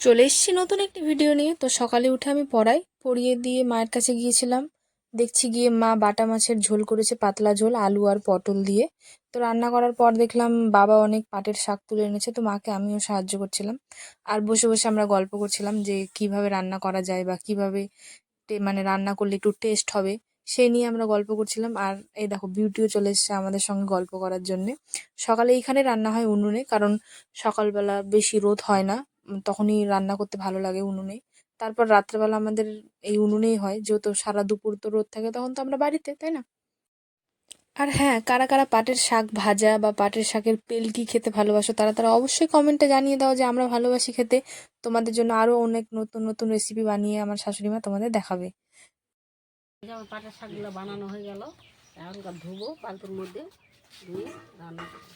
চলে এসেছি নতুন একটি ভিডিও নিয়ে। তো সকালে উঠে আমি পড়াই, পড়িয়ে দিয়ে মায়ের কাছে গিয়েছিলাম। দেখছি গিয়ে মা বাটা মাছের ঝোল করেছে, পাতলা ঝোল, আলু আর পটল দিয়ে। তো রান্না করার পর দেখলাম বাবা অনেক পাটের শাক তুলে এনেছে, তো মাকে আমিও সাহায্য করছিলাম। আর বসে বসে আমরা গল্প করছিলাম যে কীভাবে রান্না করা যায় বা কীভাবে মানে রান্না করলে একটু টেস্ট হবে। সেই নিয়ে আমরা গল্প করছিলাম। আর এই দেখো, বিউটিও চলে এসেছে আমাদের সঙ্গে গল্প করার জন্যে। সকালে এইখানে রান্না হয় উনুনে, কারণ সকালবেলা বেশি রোদ হয় না। তখনই রান্না করতে ভালো লাগে উনুনে। তারপর রাত্রেবেলা আমাদের এই উনুনেই হয়, যেহেতু সারা দুপুর তো রোদ থাকে, তখন তো আমরা বাড়িতে, তাই না? আর হ্যাঁ কারা কারা পাটের শাক ভাজা বা পাটের শাকের পেলকি খেতে ভালোবাসো, তারা তারা অবশ্যই কমেন্টে জানিয়ে দাও যে আমরা ভালোবাসি খেতে। তোমাদের জন্য আরও অনেক নতুন নতুন রেসিপি বানিয়ে আমার শাশুড়ি মা তোমাদের দেখাবে। এই যে আমার পাটের শাকগুলো বানানো হয়ে গেল। এখনকার ধুবো পাল্পুর মধ্যে ধুয়ে রান্না করব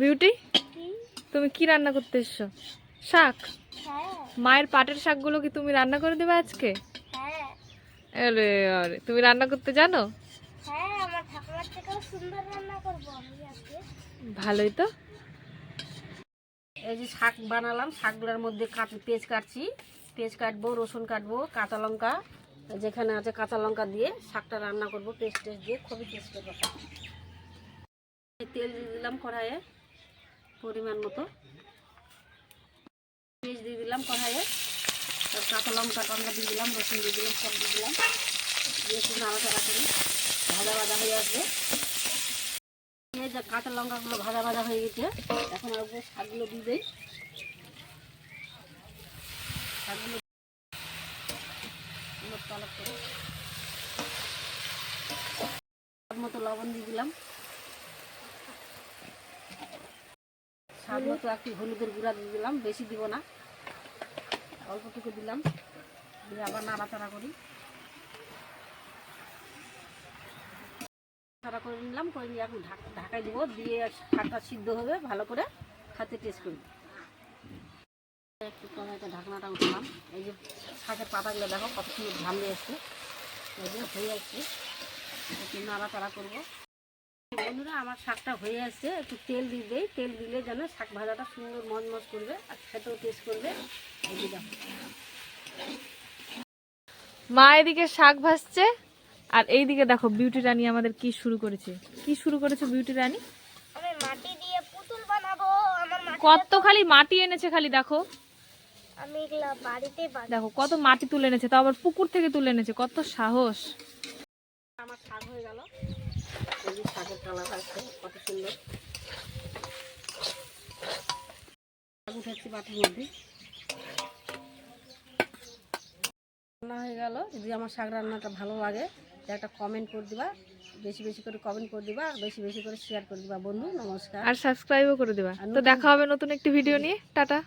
বিউটি? তুমি কি রান্না করতে এসছো? শাক? মায়ের পাটের শাকগুলো কি তুমি রান্না করে দেবে আজকে? আরে আরে, তুমি রান্না করতে জানো? করব ভালোই তো। এই যে শাক বানালাম, শাকগুলোর মধ্যে পেঁয়াজ কাটছি। পেঁয়াজ কাটবো, রসুন কাটবো, কাঁচা লঙ্কা, যেখানে আছে কাঁচা লঙ্কা দিয়ে শাকটা রান্না করব, পেস্ট টেস্ট দিয়ে, খুবই টেস্ট হবে তেল দিয়ে দিলাম কড়াইয়ে। পরিমাণ মতো। পেঁয়াজ দিয়ে দিলাম কড়াইয়ে। তার কাঁচা লঙ্কা টঙ্কা দিয়ে দিলাম, রসুন দিয়ে দিলাম, সব দিয়ে দিলাম। দিয়ে একটু নাড়াচাড়া করি ভাজা ভাজা হয়ে আসবে। যে কাঁচা লঙ্কাগুলো ভাজা ভাজা হয়ে গেছে, এখন আর শাকগুলো দিয়ে দেই। শাকগুলো পালট করে মতো লবণ দিয়ে দিলাম। স্বাদ মতো একটু হলুদের গুঁড়া দিয়ে দিলাম, বেশি দিব না। অল্পটুকু দিলাম, দিয়ে আবার নাড়াচাড়া করি। নাড়াচাড়া করে নিলাম, করে নিয়ে এখন ঢাক ঢাকায় দিব, দিয়ে শাকটা সিদ্ধ হবে, ভালো করে খাতে টেস্ট করব। একটু কড়াইতে ঢাকনাটা উঠলাম, এই যে শাকের পাতাগুলো দেখো কত সুন্দর ঘামে এসছে এই যে হয়ে আসছে। নাড়াচাড়া করব। বন্ধুরা আমার শাকটা হয়ে আসছে। একটু তেল দিয়ে দেই। তেল দিলে যেন শাক ভাজাটা সুন্দর মজমজ করবে আর খেতেও টেস্ট করবে। এই যে দেখো। মা এদিকে শাক ভাজছে আর এইদিকে দেখো বিউটি রানী আমাদের কি শুরু করেছে। কি শুরু করেছে বিউটি রানী? আমি মাটি দিয়ে পুতুল বানাবো কত খালি মাটি এনেছে খালি দেখো। আমি এগুলা বাড়িতে দেখো কত মাটি তুলে এনেছে তাও আবার পুকুর থেকে তুলে এনেছে কত সাহস। আমার শাক হয়ে গেল। এই যে শাকের কালার আসছে কত সুন্দর। শাক বাটির মধ্যে। রান্না হয়ে গেল। যদি আমার শাক রান্নাটা ভালো লাগে একটা কমেন্ট করে দিবা। বেশি বেশি করে কমেন্ট করে দিবা আর বেশি বেশি করে শেয়ার করে দিবা। বন্ধু নমস্কার। আর সাবস্ক্রাইবও করে দেবা। তো দেখা হবে নতুন একটি ভিডিও নিয়ে। টাটা।